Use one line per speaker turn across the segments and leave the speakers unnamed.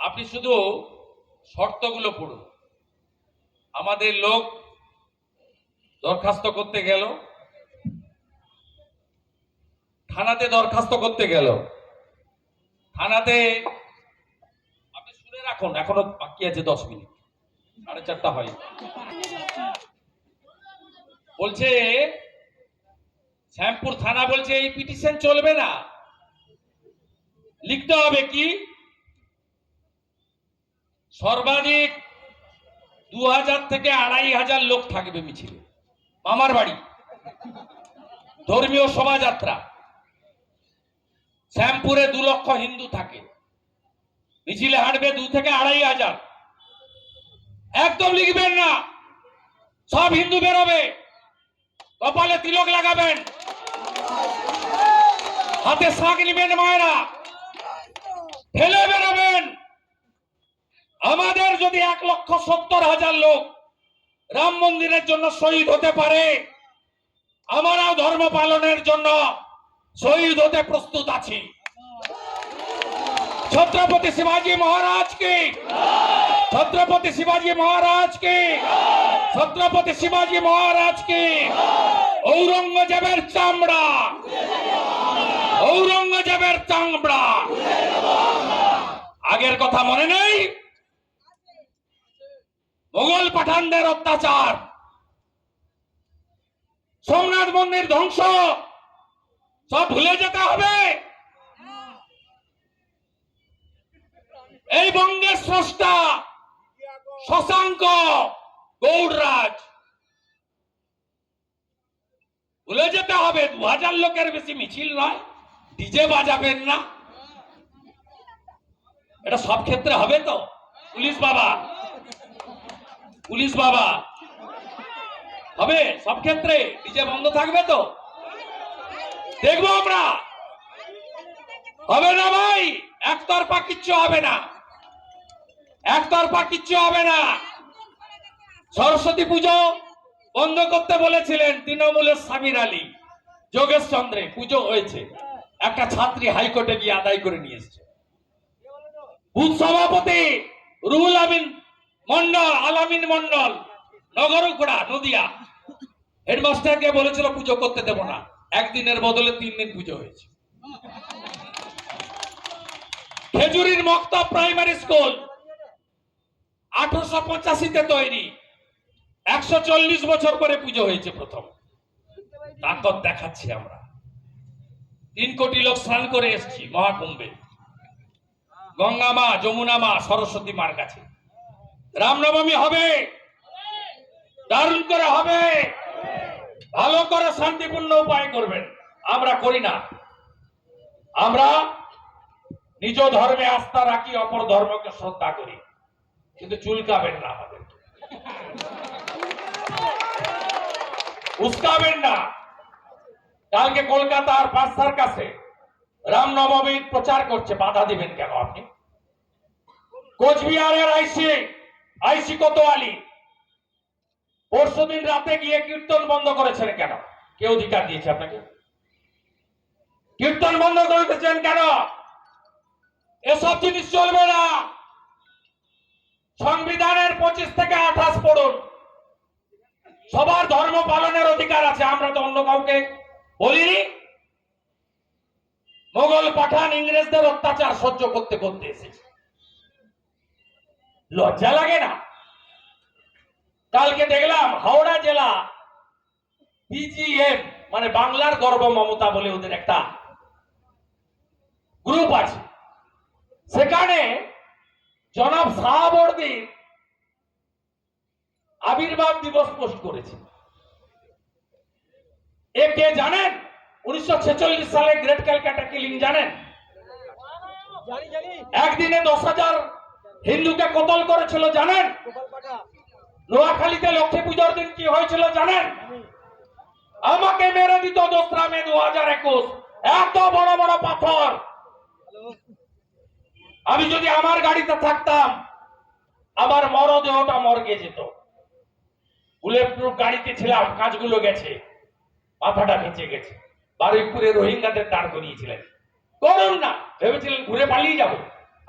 আপনি শুধু শর্তগুলো পড়ুন। আমাদের লোক দরখাস্ত করতে গেল। থানাতে দরখাস্ত করতে গেল। থানাতে আপনি শুনে রাখুন, এখনও বাকি আছে দশ মিনিট। সাড়ে চারটা হয় বলছে, শ্যামপুর থানা বলছে, এই পিটিশন চলবে না। লিখতে হবে কি? সর্বাধিক দু হাজার থেকে আড়াই হাজার লোক থাকবে মিছিলে। মামার বাড়ি। ধর্মীয় শোভাযাত্রা। শ্যামপুরে দু লক্ষ হিন্দু থাকে। মিছিলে হাঁটবে দু থেকে আড়াই হাজার। একদম লিখবেন না। সব হিন্দু বেরোবে। কপালে তিলক লাগাবেন। হাতে শাক নিবেন মায়েরা। ঠেলে বেরোবেন। আমাদের যদি এক লক্ষ সত্তর হাজার লোক রাম মন্দিরের জন্য শহীদ হতে পারে, আমরাও ধর্ম পালনের জন্য শহীদ হতে প্রস্তুত আছি। ছত্রপতি শিবাজী মহারাজ কি ছত্রপতি শিবাজী মহারাজ কি ছত্রপতি শিবাজী মহারাজ কি ঔরঙ্গজেবের চামড়া ঔরঙ্গজেবের চামড়া। আগের কথা মনে নেই? মোগল পাঠানদের অত্যাচার। সোমনাথ মন্দির ধ্বংস। সব ভুলে যেতে হবে। এই বঙ্গের স্রষ্টা শশাঙ্ক গৌড়রাজ। ভুলে যেতে হবে দু হাজার লোকের বেশি মিছিল নয়, ডিজে বাজাবেন না। এটা সব ক্ষেত্রে হবে তো? পুলিশ বাবা। পুলিশ বাবা। হবে? সব ক্ষেত্রে ডিজে বন্ধ থাকবে তো? দেখব আমরা। হবে না ভাই? একতরফা কিচ্ছু হবে না। একতরফা কিচ্ছু হবে না। সরস্বতী পুজো বন্ধ করতে বলেছিলেন তৃণমূলের সামির আলী। যোগেশ চন্দ্রে, পুজো হয়েছে। একটা ছাত্রী হাইকোর্টে গিয়ে আদায় করে নিয়ে এসছে। বুথ সভাপতি রুহুল আমিন মন্ডল, আলামিন মন্ডল নগরুখড়া নদিয়া। হেডমাস্টারকে বলেছিল পুজো করতে দেব না। একদিনের বদলে তিন দিন পুজো হয়েছে। খেজুরির মক্তা প্রাইমারি স্কুল আঠারোশো পঁচাশিতে তৈরি। একশো চল্লিশ বছর পরে পুজো হয়েছে প্রথম। তাকত দেখাচ্ছি আমরা। তিন কোটি লোক স্নান করে এসছি মহাকুম্ভে। গঙ্গা মা, যমুনা মা, সরস্বতী মার কাছে। রামনবমী হবে। দারুণ করে হবে। ভালো করে শান্তিপূর্ণ উপায় করবেন। আমরা করি না। আমরা নিজ ধর্মে আস্থা রাখি, অপর ধর্মকে শ্রদ্ধা করি। কিন্তু চুলকাবেন না আমাদের। উস্কাবেন না। কালকে কলকাতার বাদশার কাছে রামনবমীর প্রচার করছে, বাধা দিবেন কেন আপনি? কোচবিহারের আইসি আইসি কোতোয়ালি, পরশুদিন রাতে গিয়ে কীর্তন বন্ধ করেছেন কেন? কে অধিকার দিয়েছে আপনাকে? কীর্তন বন্ধ করেছেন কেন? এসব জিনিস চলবে না। সংবিধানের পঁচিশ থেকে আঠাশ পড়ুন। সবার ধর্ম পালনের অধিকার আছে, আমরা তো অন্য কাউকে বলিনি। মোগল, পাঠান, ইংরেজদের অত্যাচার সহ্য করতে করতে এসেছে। লজ্জা লাগে না? কালকে দেখলাম হাওড়া জেলা বিজিএম মানে বাংলার গর্ব মমতা বলে ওদের একটা গ্রুপ আছে। সেখানে জনাব শাহাবর্দীর আবির্ভাব দিবস পোস্ট করেছে এ কে জানেন? উনিশশো ছেচল্লিশ সালে গ্রেট ক্যালকাটা কিলিং জানেন?
জানি জানি।
একদিনে দশ হাজার হিন্দুকে কতল করেছিল জানেন? নোয়াখালীতে লক্ষ্মী পুজোর দিন কি হয়েছিল জানেন? আমাকে মেরে দিত দোসরা মে দু হাজার একুশ। এত বড় বড় পাথর। আমি যদি আমার গাড়িতে থাকতাম আমার মরদেহটা মর্গে যেত। বুলেট প্রুফ গাড়িতে ছিলাম কাজগুলো গেছে। মাথাটা ভেঙে গেছে। বারুইপুরে রোহিঙ্গাদের দাঁড় করিয়েছিলেন। করুন না ভেবেছিলেন ঘুরে পালিয়ে যাব।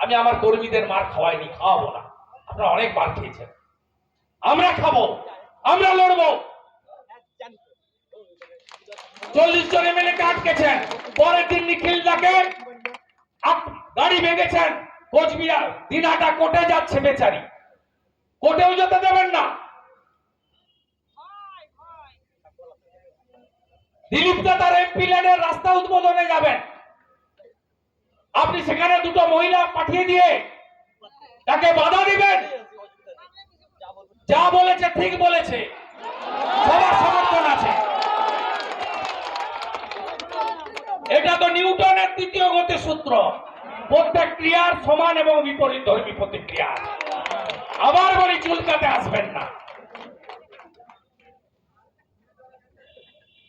আমি আমার কর্মীদের মার খাওয়াইনি, খাওয়াবো না। আপনারা অনেক মার খেয়েছেন। আমরা খাব, আমরা লড়বো। চল্লিশ জন এমএলএ কে আটকেছেন, পরের দিন নিখিল দাকে গাড়ি ভেঙেছেন। কোচবিহার, দিনাটা কোটে যাচ্ছে বেচারি। কোর্টেও যেতে দেবেন না। দিলীপ দা তার এমপি ল্যান্ডের রাস্তা উদ্বোধনে যাবেন। আপনি সেখানে দুটো মহিলা পাঠিয়ে দিয়ে তাকে বাধা দিবেন।
যা
বলেছে ঠিক বলেছে। সবার সমর্থন আছে। এটা তো নিউটনের তৃতীয় গতি সূত্র প্রত্যেক ক্রিয়ার সমান এবং বিপরীত ধর্মী প্রতিক্রিয়া। আবার বলি, চুলকাতে আসবেন না।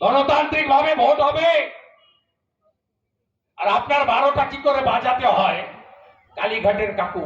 গণতান্ত্রিক ভাবে ভোট হবে। আর আপনার বারোটা কি করে বাজাতে হয়? কালীঘাটের কাকু।